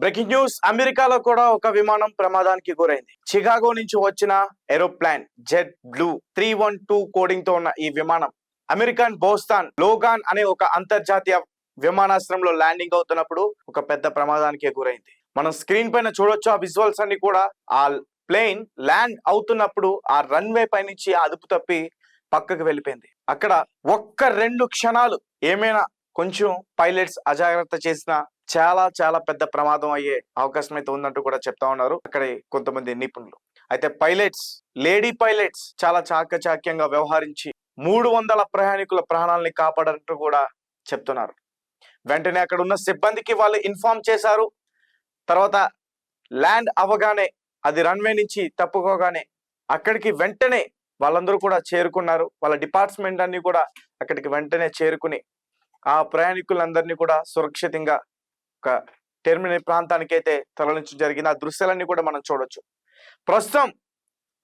Breaking news. అమెరికాలో కూడా ఒక విమానం ప్రమాదానికి గురైంది. చికాగో నుంచి వచ్చిన aeroplane Jet Blue three one two కోడింగ్తో ఉన్న ఈ విమానం అమెరికన్ బోస్తాన్ లోగాన్ అనే ఒక అంతర్జాతీయ విమానాశ్రయంలో ల్యాండింగ్ అవుతున్నప్పుడు ఒక పెద్ద ప్రమాదానికి గురైంది. మనం స్క్రీన్ పైన చూడొచ్చు ఆ విజువల్స్ అన్ని కూడా. ఆ ప్లేన్ ల్యాండ్ అవుతున్నప్పుడు ఆ రన్వే పై నుంచి అదుపు తప్పి పక్కకు వెళ్ళిపోయింది. అక్కడ ఒక్క రెండు క్షణాలు ఏమైనా కొంచెం పైలట్స్ అజాగ్రత్త చేసిన చాలా చాలా పెద్ద ప్రమాదం అయ్యే అవకాశం అయితే ఉందంటూ కూడా చెప్తా ఉన్నారు అక్కడ కొంతమంది నిపుణులు. అయితే పైలట్స్ లేడీ పైలట్స్ చాలా చాకచాక్యంగా వ్యవహరించి మూడు వందల ప్రయాణికుల ప్రాణాలని కాపాడంటూ కూడా చెప్తున్నారు. వెంటనే అక్కడ ఉన్న సిబ్బందికి వాళ్ళు ఇన్ఫార్మ్ చేశారు. తర్వాత ల్యాండ్ అవ్వగానే అది రన్వే నుంచి తప్పుకోగానే అక్కడికి వెంటనే వాళ్ళందరూ కూడా చేరుకున్నారు. వాళ్ళ డిపార్ట్మెంట్ అన్ని కూడా అక్కడికి వెంటనే చేరుకుని ఆ ప్రయాణికులందరినీ కూడా సురక్షితంగా ఒక టెర్మినల్ ప్రాంతానికి అయితే తరలించడం జరిగింది. ఆ దృశ్యాలన్నీ కూడా మనం చూడొచ్చు. ప్రస్తుతం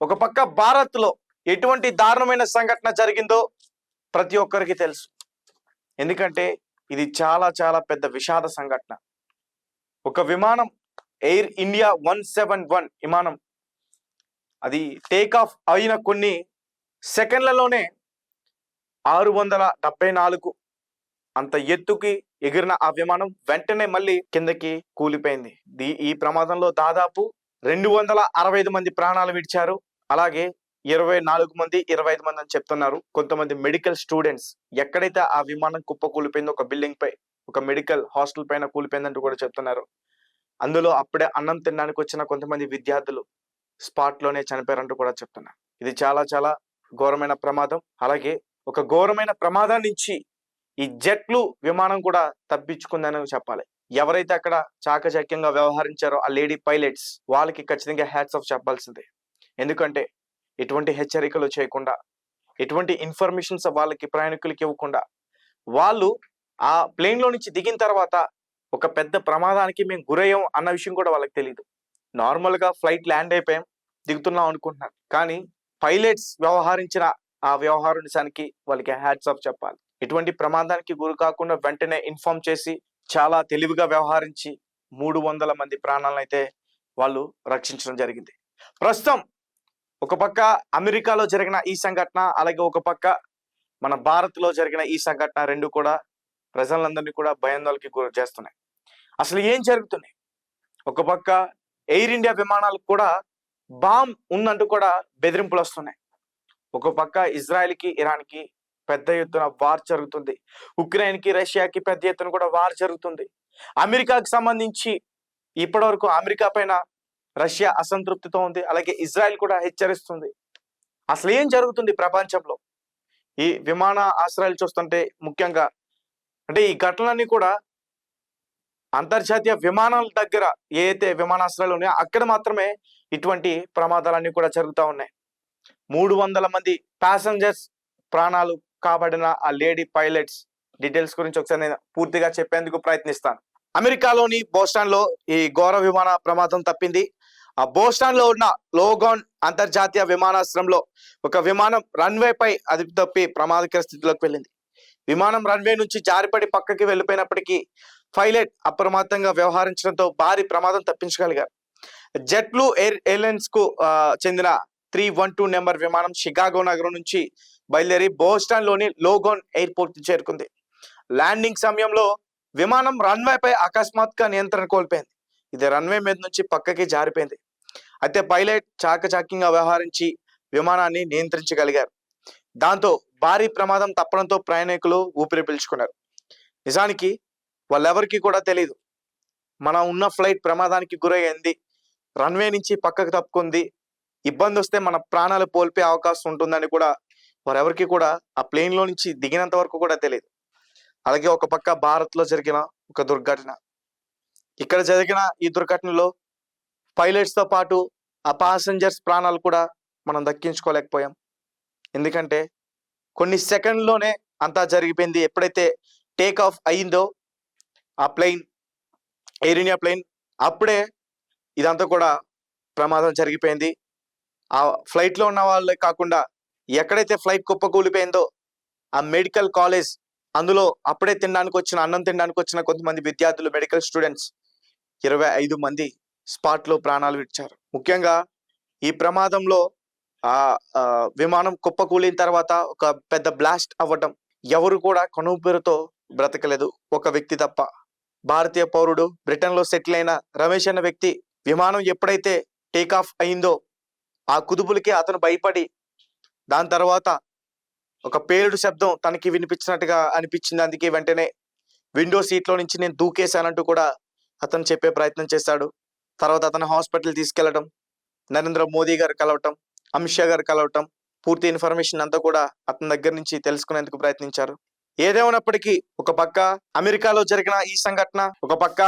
ఒక పక్క భారత్లో ఎటువంటి దారుణమైన సంఘటన జరిగిందో ప్రతి ఒక్కరికి తెలుసు. ఎందుకంటే ఇది చాలా చాలా పెద్ద విషాద సంఘటన. ఒక విమానం Air India one seven one విమానం అది టేక్ ఆఫ్ అయిన కొన్ని సెకండ్లలోనే ఆరు వందల డెబ్బై నాలుగు అంత ఎత్తుకి ఎగిరిన ఆ విమానం వెంటనే మళ్ళీ కిందకి కూలిపోయింది. దీ- ఈ ప్రమాదంలో దాదాపు రెండు వందల అరవై ఐదు మంది ప్రాణాలు విడిచారు. అలాగే ఇరవై నాలుగు మంది ఇరవై ఐదు మంది అని చెప్తున్నారు. కొంతమంది మెడికల్ స్టూడెంట్స్ ఎక్కడైతే ఆ విమానం కుప్ప కూలిపోయిందో ఒక బిల్డింగ్ పై ఒక మెడికల్ హాస్టల్ పైన కూలిపోయిందంటూ కూడా చెప్తున్నారు. అందులో అప్పుడే అన్నం తినడానికి వచ్చిన కొంతమంది విద్యార్థులు స్పాట్లోనే చనిపోయారంటూ కూడా చెప్తున్నారు. ఇది చాలా చాలా ఘోరమైన ప్రమాదం. అలాగే ఒక ఘోరమైన ప్రమాదం నుంచి ఈ జెట్లు విమానం కూడా తప్పించుకుందని చెప్పాలి. ఎవరైతే అక్కడ చాకచక్యంగా వ్యవహరించారో ఆ లేడీ పైలట్స్ వాళ్ళకి ఖచ్చితంగా హ్యాట్స్ ఆఫ్ చెప్పాల్సిందే. ఎందుకంటే ఎటువంటి హెచ్చరికలు చేయకుండా ఎటువంటి ఇన్ఫర్మేషన్స్ వాళ్ళకి ప్రయాణికులకి ఇవ్వకుండా వాళ్ళు ఆ ప్లేన్లో నుంచి దిగిన తర్వాత ఒక పెద్ద ప్రమాదానికి మేము గురయ్యాం అన్న విషయం కూడా వాళ్ళకి తెలియదు నార్మల్గా ఫ్లైట్ ల్యాండ్ అయిపోయాం దిగుతున్నాం అనుకుంటున్నారు. కానీ పైలట్స్ వ్యవహరించిన ఆ వ్యవహారానికి వాళ్ళకి హ్యాట్స్ ఆఫ్ చెప్పాలి. ఇటువంటి ప్రమాదానికి గురి కాకుండా వెంటనే ఇన్ఫార్మ్ చేసి చాలా తెలివిగా వ్యవహరించి మూడు వందల మంది ప్రాణాలను అయితే వాళ్ళు రక్షించడం జరిగింది. ప్రస్తుతం ఒక పక్క అమెరికాలో జరిగిన ఈ సంఘటన అలాగే ఒక పక్క మన భారత్లో జరిగిన ఈ సంఘటన రెండు కూడా ప్రజలందరినీ కూడా భయాందోళనకి గురి చేస్తున్నాయి. అసలు ఏం జరుగుతుంది ఒక పక్క ఎయిర్ ఇండియా విమానాలకు కూడా బాంబ్ ఉందంటూ కూడా బెదిరింపులు వస్తున్నాయి. ఒక పక్క ఇజ్రాయెల్కి ఇరాన్కి పెద్ద ఎత్తున వార్ జరుగుతుంది. ఉక్రెయిన్కి రష్యాకి పెద్ద ఎత్తున కూడా వార్ జరుగుతుంది. అమెరికాకి సంబంధించి ఇప్పటివరకు అమెరికా పైన రష్యా అసంతృప్తితో ఉంది. అలాగే ఇజ్రాయెల్ కూడా హెచ్చరిస్తుంది. అసలు ఏం జరుగుతుంది ప్రపంచంలో? ఈ విమాన ఆశ్రయాలు చూస్తుంటే ముఖ్యంగా అంటే ఈ ఘటనలన్నీ కూడా అంతర్జాతీయ విమానాల దగ్గర ఏ విమానాశ్రయాలు ఉన్నాయో అక్కడ మాత్రమే ఇటువంటి ప్రమాదాలన్నీ కూడా జరుగుతూ ఉన్నాయి. మూడు వందల మంది ప్యాసింజర్స్ ప్రాణాలు కాబడిన ఆ లేడీ పైలట్స్ డీటెయిల్స్ గురించి ఒకసారి నేను పూర్తిగా చెప్పేందుకు ప్రయత్నిస్తాను. అమెరికాలోని బోస్టాన్లో ఈ ఘోర విమాన ప్రమాదం తప్పింది. ఆ బోస్టాన్లో ఉన్న లోగాన్ అంతర్జాతీయ విమానాశ్రయంలో ఒక విమానం రన్వే పై అదుపు తప్పి ప్రమాదకర స్థితిలోకి వెళ్ళింది. విమానం రన్వే నుంచి జారిపడి పక్కకి వెళ్ళిపోయినప్పటికీ పైలట్ అప్రమత్తంగా వ్యవహరించడంతో భారీ ప్రమాదం తప్పించగలిగారు. జెట్ ఎయిర్ ఎయిర్లైన్స్కు చెందిన త్రీ వన్ టూ నెంబర్ విమానం షికాగో నగరం నుంచి బయలుదేరి బోస్టన్లోని లోగోన్ ఎయిర్పోర్ట్ చేరుకుంది. ల్యాండింగ్ సమయంలో విమానం రన్వే పై అకస్మాత్తుగా నియంత్రణ కోల్పోయింది. ఇది రన్వే మీద నుంచి పక్కకి జారిపోయింది. అయితే పైలట్ చాకచాక్యంగా వ్యవహరించి విమానాన్ని నియంత్రించగలిగారు. దాంతో భారీ ప్రమాదం తప్పడంతో ప్రయాణికులు ఊపిరి పీల్చుకున్నారు. నిజానికి వాళ్ళెవరికి కూడా తెలియదు మనం ఉన్న ఫ్లైట్ ప్రమాదానికి గురయ్యింది. రన్వే నుంచి పక్కకు తప్పుకుంది. ఇబ్బంది వస్తే మన ప్రాణాలు కోల్పోయే అవకాశం ఉంటుందని కూడా వారెవరికి కూడా ఆ ప్లేన్లో నుంచి దిగినంత వరకు కూడా తెలియదు. అలాగే ఒక పక్క భారత్లో జరిగిన ఒక దుర్ఘటన. ఇక్కడ జరిగిన ఈ దుర్ఘటనలో పైలట్స్తో పాటు ఆ పాసెంజర్స్ ప్రాణాలు కూడా మనం దక్కించుకోలేకపోయాం. ఎందుకంటే కొన్ని సెకండ్లోనే అంతా జరిగిపోయింది. ఎప్పుడైతే టేక్ ఆఫ్ అయిందో ఆ ప్లెయిన్ ఎయిర్ ఇండియా ప్లెయిన్ అప్పుడే ఇదంతా కూడా ప్రమాదం జరిగిపోయింది. ఆ ఫ్లైట్లో ఉన్న వాళ్ళే కాకుండా ఎక్కడైతే ఫ్లైట్ కుప్పకూలిపోయిందో ఆ మెడికల్ కాలేజ్ అందులో అప్పుడే తినడానికి వచ్చిన అన్నం తినడానికి వచ్చిన కొంతమంది విద్యార్థులు మెడికల్ స్టూడెంట్స్ ఇరవై ఐదు మంది స్పాట్లో ప్రాణాలు విడిచారు. ముఖ్యంగా ఈ ప్రమాదంలో ఆ ఆ, విమానం కుప్పకూలిన తర్వాత ఒక పెద్ద బ్లాస్ట్ అవ్వటం ఎవరు కూడా కనుపేరుతో బ్రతకలేదు. ఒక వ్యక్తి తప్ప. భారతీయ పౌరుడు బ్రిటన్లో సెటిల్ అయిన రమేష్ అన్న వ్యక్తి విమానం ఎప్పుడైతే టేక్ ఆఫ్ అయిందో ఆ కుదుపులకి అతను భయపడి దాని తర్వాత ఒక పేలుడు శబ్దం తనకి వినిపించినట్టుగా అనిపించింది. అందుకే వెంటనే విండో సీట్లో నుంచి నేను దూకేశానంటూ కూడా అతను చెప్పే ప్రయత్నం చేశాడు తర్వాత అతను హాస్పిటల్ తీసుకెళ్ళడం నరేంద్ర మోదీ గారు కలవటం అమిత్ షా గారు కలవటం పూర్తి ఇన్ఫర్మేషన్ అంతా కూడా అతని దగ్గర నుంచి తెలుసుకునేందుకు ప్రయత్నించారు. ఏదేమైనప్పటికీ ఒక పక్క అమెరికాలో జరిగిన ఈ సంఘటన ఒక పక్క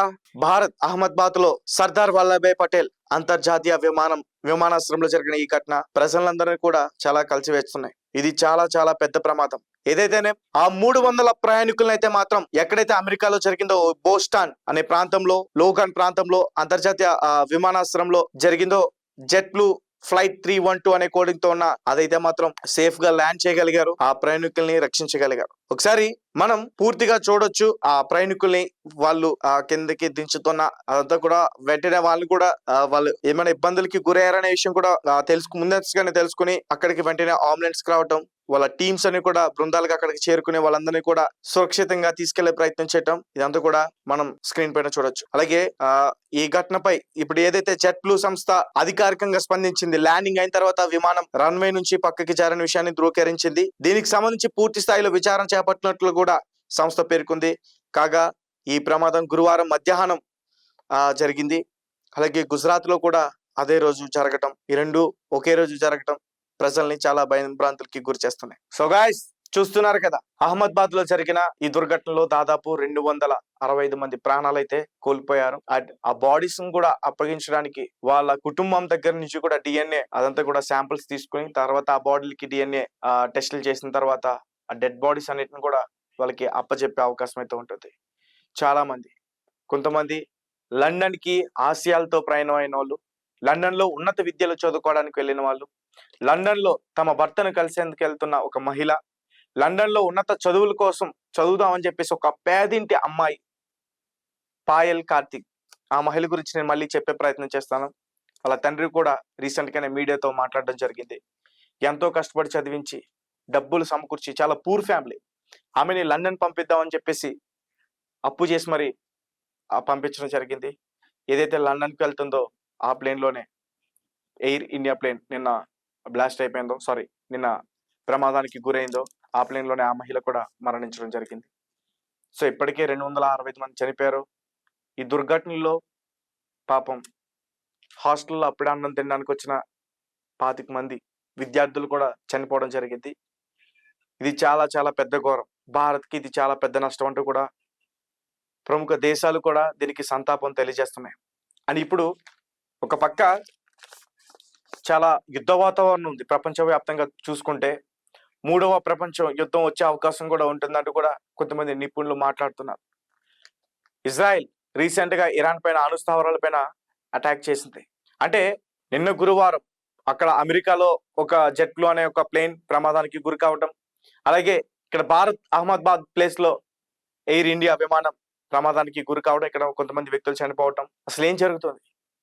భారత్ అహ్మదాబాద్లో సర్దార్ వల్లభాయ్ పటేల్ అంతర్జాతీయ విమానం విమానాశ్రయంలో జరిగిన ఈ ఘటన ప్రజలందరినీ కూడా చాలా కలిసివేస్తున్నాయి. ఇది చాలా చాలా పెద్ద ప్రమాదం. ఏదైతేనే ఆ మూడు వందల ప్రయాణికులను అయితే మాత్రం ఎక్కడైతే అమెరికాలో జరిగిందో బోస్టాన్ అనే ప్రాంతంలో లోగాన్ ప్రాంతంలో అంతర్జాతీయ ఆ, విమానాశ్రయంలో జరిగిందో Jet Blue flight three one two అనే కోడింగ్తో ఉన్న అదైతే మాత్రం సేఫ్గా ల్యాండ్ చేయగలిగారు. ఆ ప్రయాణికుల్ని రక్షించగలిగారు. ఒకసారి మనం పూర్తిగా చూడొచ్చు ఆ ప్రయాణికుల్ని వాళ్ళు ఆ కిందకి దించుతున్న అదంతా కూడా వెంటనే వాళ్ళు కూడా వాళ్ళు ఏమైనా ఇబ్బందులకి గురయ్యారనే విషయం కూడా తెలుసుకు ముందస్తుగానే తెలుసుకుని అక్కడికి వెంటనే అంబులెన్స్ రావటం వాళ్ళ టీమ్స్ అని కూడా బృందాలుగా అక్కడికి చేరుకునే వాళ్ళందరినీ కూడా సురక్షితంగా తీసుకెళ్ళే ప్రయత్నం చేయటం ఇదంతా కూడా మనం స్క్రీన్ పైన చూడొచ్చు. అలాగే ఈ ఘటనపై ఇప్పుడు ఏదైతే జెట్ బ్లూ సంస్థ అధికారికంగా స్పందించింది ల్యాండింగ్ అయిన తర్వాత విమానం రన్వే నుంచి పక్కకి జారిన విషయాన్ని ధృవీకరించింది. దీనికి సంబంధించి పూర్తి స్థాయిలో విచారణ చేపట్టినట్లు కూడా సంస్థ పేర్కొంది. కాగా ఈ ప్రమాదం గురువారం మధ్యాహ్నం ఆ జరిగింది. అలాగే గుజరాత్లో కూడా అదే రోజు జరగటం. ఈ రెండు ఒకే రోజు జరగటం. ప్రజల్ని చాలా భయభ్రాంతులకి గురి చేస్తున్నాయి. సో గాయస్ చూస్తున్నారు కదా అహ్మదాబాద్లో జరిగిన ఈ దుర్ఘటనలో దాదాపు రెండు వందల అరవై ఐదు మంది ప్రాణాలు అయితే కోల్పోయారు. ఆ- ఆ బాడీస్ కూడా అప్పగించడానికి వాళ్ళ కుటుంబం దగ్గర నుంచి కూడా డిఎన్ఏ అదంతా కూడా శాంపిల్స్ తీసుకుని తర్వాత ఆ బాడీలకి డిఎన్ఏ టెస్టులు చేసిన తర్వాత ఆ డెడ్ బాడీస్ అన్నిటిని కూడా వాళ్ళకి అప్పచెప్పే అవకాశం అయితే ఉంటుంది. చాలా మంది. కొంతమంది లండన్కి ఆసియాలతో ప్రయాణం అయిన వాళ్ళు లండన్లో ఉన్నత విద్యలు చదువుకోవడానికి వెళ్ళిన వాళ్ళు లండన్లో తమ భర్తను కలిసేందుకు వెళ్తున్న ఒక మహిళ లండన్లో ఉన్నత చదువుల కోసం చదువుదామని చెప్పేసి ఒక పేదింటి అమ్మాయి పాయల్ కార్తిక్. ఆ మహిళ గురించి నేను మళ్ళీ చెప్పే ప్రయత్నం చేస్తాను. వాళ్ళ తండ్రి కూడా రీసెంట్ గానే మీడియాతో మాట్లాడడం జరిగింది. ఎంతో కష్టపడి చదివించి డబ్బులు సమకూర్చి చాలా పూర్ ఫ్యామిలీ. ఆమెని లండన్ పంపిద్దామని చెప్పేసి అప్పు చేసి మరి ఆ పంపించడం జరిగింది. ఏదైతే లండన్కి వెళ్తుందో ఆ ప్లేన్లోనే. ఎయిర్ ఇండియా ప్లేన్ నిన్న బ్లాస్ట్ అయిపోయిందో సారీ నిన్న ప్రమాదానికి గురైందో ఆ ప్లేన్లోనే ఆ మహిళ కూడా మరణించడం జరిగింది. సో ఇప్పటికే రెండు వందల అరవై ఐదు మంది చనిపోయారు. ఈ దుర్ఘటనలో పాపం హాస్టల్లో అప్పుడే అన్నం తినడానికి వచ్చిన పాతిక మంది విద్యార్థులు కూడా చనిపోవడం జరిగింది. ఇది చాలా చాలా పెద్ద ఘోరం. భారత్కి ఇది చాలా పెద్ద నష్టం అంటూ కూడా ప్రముఖ దేశాలు కూడా దీనికి సంతాపం తెలియజేస్తున్నాయి. అండ్ ఇప్పుడు ఒక పక్క చాలా యుద్ధ వాతావరణం ఉంది. ప్రపంచవ్యాప్తంగా చూసుకుంటే మూడవ ప్రపంచం యుద్ధం వచ్చే అవకాశం కూడా ఉంటుందంటూ కూడా కొంతమంది నిపుణులు మాట్లాడుతున్నారు. ఇజ్రాయెల్ రీసెంట్గా ఇరాన్ పైన అణుస్థావరాల పైన అటాక్ చేసింది. అంటే నిన్న గురువారం అక్కడ అమెరికాలో ఒక జెట్లు అనే ఒక ప్లేన్ ప్రమాదానికి గురి కావటం అలాగే ఇక్కడ భారత్ అహ్మదాబాద్ ప్లేస్లో ఎయిర్ ఇండియా విమానం ప్రమాదానికి గురి కావడం ఇక్కడ కొంతమంది వ్యక్తులు చనిపోవటం అసలు ఏం జరుగుతుంది?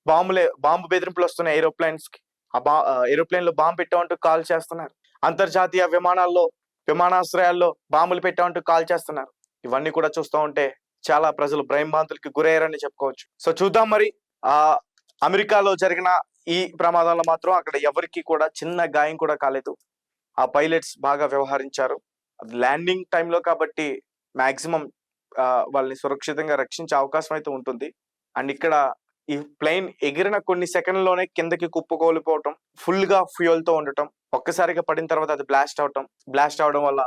బాంబులే బాంబు బెదిరింపులు వస్తున్నాయి ఏరోప్లేన్స్కి ఆ బా ఏరోప్లేన్లో బాంబు పెట్టామంటూ కాల్ చేస్తున్నారు. అంతర్జాతీయ విమానాల్లో విమానాశ్రయాల్లో బాంబులు పెట్టామంటూ కాల్ చేస్తున్నారు. ఇవన్నీ కూడా చూస్తూ ఉంటే చాలా ప్రజలు భయభ్రాంతులకి గురయ్యారని చెప్పుకోవచ్చు. సో చూద్దాం మరి. ఆ అమెరికాలో జరిగిన ఈ ప్రమాదంలో మాత్రం అక్కడ ఎవరికి కూడా చిన్న గాయం కూడా కాలేదు. ఆ పైలట్స్ బాగా వ్యవహరించారు. ల్యాండింగ్ టైంలో కాబట్టి మాక్సిమం వాళ్ళని సురక్షితంగా రక్షించే అవకాశం అయితే ఉంటుంది. అండ్ ఇక్కడ ఈ ప్లేన్ ఎగిరిన కొన్ని సెకండ్లోనే కిందకి కుప్పకూలిపోవటం ఫుల్గా ఫ్యూయల్తో ఉండటం ఒక్కసారిగా పడిన తర్వాత అది బ్లాస్ట్ అవటం బ్లాస్ట్ అవడం వల్ల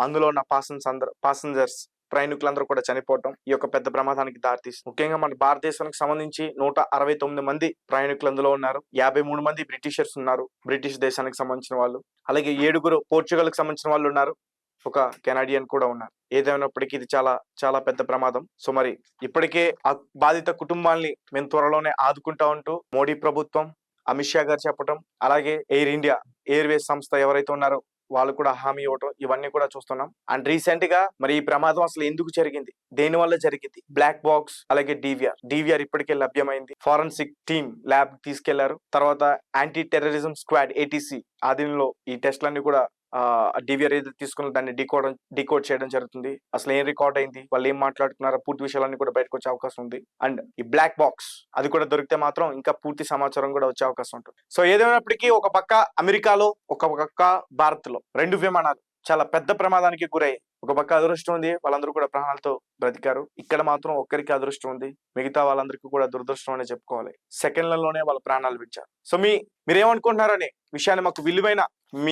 అందులో ఉన్న పాసెంజర్స్ అందరూ పాసెంజర్స్ ప్రయాణికులందరూ కూడా చనిపోవటం ఈ యొక్క పెద్ద ప్రమాదానికి దారితీస్తుంది ముఖ్యంగా మన భారతదేశానికి సంబంధించి నూట అరవై తొమ్మిది మంది ప్రయాణికులు అందులో ఉన్నారు. యాభై మూడు మంది బ్రిటిషర్స్ ఉన్నారు బ్రిటిష్ దేశానికి సంబంధించిన వాళ్ళు. అలాగే ఏడుగురు పోర్చుగల్కి సంబంధించిన వాళ్ళు ఉన్నారు. ఒక కెనాడియన్ కూడా ఉన్నారు ఏదైనప్పటికీ ఇది చాలా చాలా పెద్ద ప్రమాదం. సో మరి ఇప్పటికే ఆ బాధిత కుటుంబాల్ని మేము త్వరలోనే ఆదుకుంటా ఉంటూ మోడీ ప్రభుత్వం అమిత్ షా గారు చెప్పడం అలాగే ఎయిర్ ఇండియా ఎయిర్వేస్ సంస్థ ఎవరైతే ఉన్నారో వాళ్ళు కూడా హామీ ఇవ్వటం ఇవన్నీ కూడా చూస్తున్నాం. అండ్ రీసెంట్గా మరి ఈ ప్రమాదం అసలు ఎందుకు జరిగింది? దేని వల్ల జరిగింది? బ్లాక్ బాక్స్ అలాగే డివిఆర్. డివిఆర్ ఇప్పటికే లభ్యమైంది. ఫారెన్సిక్ టీమ్ ల్యాబ్ తీసుకెళ్ళారు. తర్వాత యాంటీ టెర్రరిజం స్క్వాడ్ ఏటీసీ ఆధీనంలో ఈ టెస్ట్లన్నీ కూడా డివిఆర్ ఏది తీసుకున్న దాన్ని డీకోడ్ డీకోడ్ చేయడం జరుగుతుంది. అసలు ఏం రికార్డ్ అయింది? వాళ్ళు ఏం మాట్లాడుతున్నారో పూర్తి విషయాలన్నీ కూడా బయటకు వచ్చే అవకాశం ఉంది. అండ్ ఈ బ్లాక్ బాక్స్ అది కూడా దొరికితే మాత్రం ఇంకా పూర్తి సమాచారం కూడా వచ్చే అవకాశం ఉంటుంది. సో ఏదేమైనప్పటికీ ఒక పక్క అమెరికాలో ఒక పక్క భారత్లో రెండు విమానాలు చాలా పెద్ద ప్రమాదానికి గురై ఒక పక్క అదృష్టం ఉంది వాళ్ళందరూ కూడా ప్రాణాలతో బ్రతికారు. ఇక్కడ మాత్రం ఒక్కరికి అదృష్టం ఉంది. మిగతా వాళ్ళందరికీ కూడా దురదృష్టం అనే చెప్పుకోవాలి. సెకండ్లలోనే వాళ్ళ ప్రాణాలు విడిచారు. సో మీ మీరేమనుకుంటున్నారని విషయాన్ని మాకు విలువైన